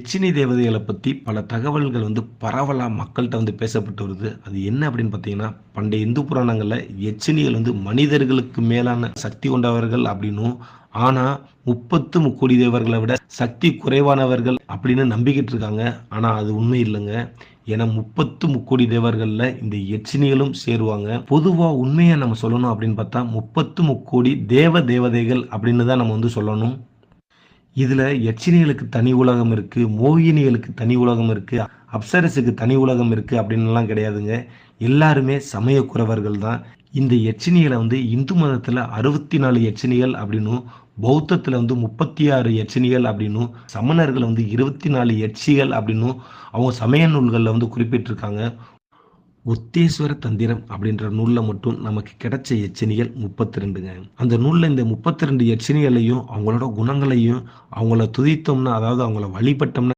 எச்சினி தேவதைகளை பற்றி பல தகவல்கள் வந்து பரவலாக மக்கள்கிட்ட வந்து பேசப்பட்டு வருது. அது என்ன அப்படின்னு பார்த்தீங்கன்னா பண்டைய இந்து புராணங்களில் எச்சினிகள் வந்து மனிதர்களுக்கு மேலான சக்தி கொண்டவர்கள் அப்படின்னும் ஆனால் முப்பத்து முக்கோடி தேவர்களை விட சக்தி குறைவானவர்கள் அப்படின்னு நம்பிக்கிட்டு இருக்காங்க. ஆனால் அது உண்மை இல்லைங்க. ஏன்னா முப்பத்து முக்கோடி தேவர்களில் இந்த எச்சினிகளும் சேருவாங்க. பொதுவாக உண்மையை நம்ம சொல்லணும் அப்படின்னு பார்த்தா முப்பத்து முக்கோடி தேவ தேவதைகள் அப்படின்னு தான் நம்ம வந்து சொல்லணும். இதில் யட்சினிகளுக்கு தனி உலகம் இருக்குது மோகினிகளுக்கு தனி உலகம் இருக்குது அப்சரஸுக்கு தனி உலகம் இருக்குது அப்படின்லாம் கிடையாதுங்க. எல்லாருமே சமயக்குறவர்கள் தான். இந்த யட்சினிகளை வந்து இந்து மதத்தில் அறுபத்தி நாலு யட்சினிகள் அப்படின்னும் பௌத்தத்தில் வந்து முப்பத்தி ஆறு யட்சினிகள் அப்படின்னும் சமணர்கள் வந்து இருபத்தி நாலு யட்சிகள் அப்படின்னும் அவங்க சமய நூல்களில் வந்து குறிப்பிட்டிருக்காங்க. உத்தேஸ்வர தந்திரம் அப்படின்ற நூலில் மட்டும் நமக்கு கிடைச்ச எச்சனிகள் முப்பத்தி ரெண்டுங்க அந்த நூலில் இந்த முப்பத்தி ரெண்டு எச்சனிகளையும் அவங்களோட குணங்களையும் அவங்கள துதித்தோம்னா அதாவது அவங்கள வழிபட்டோம்னா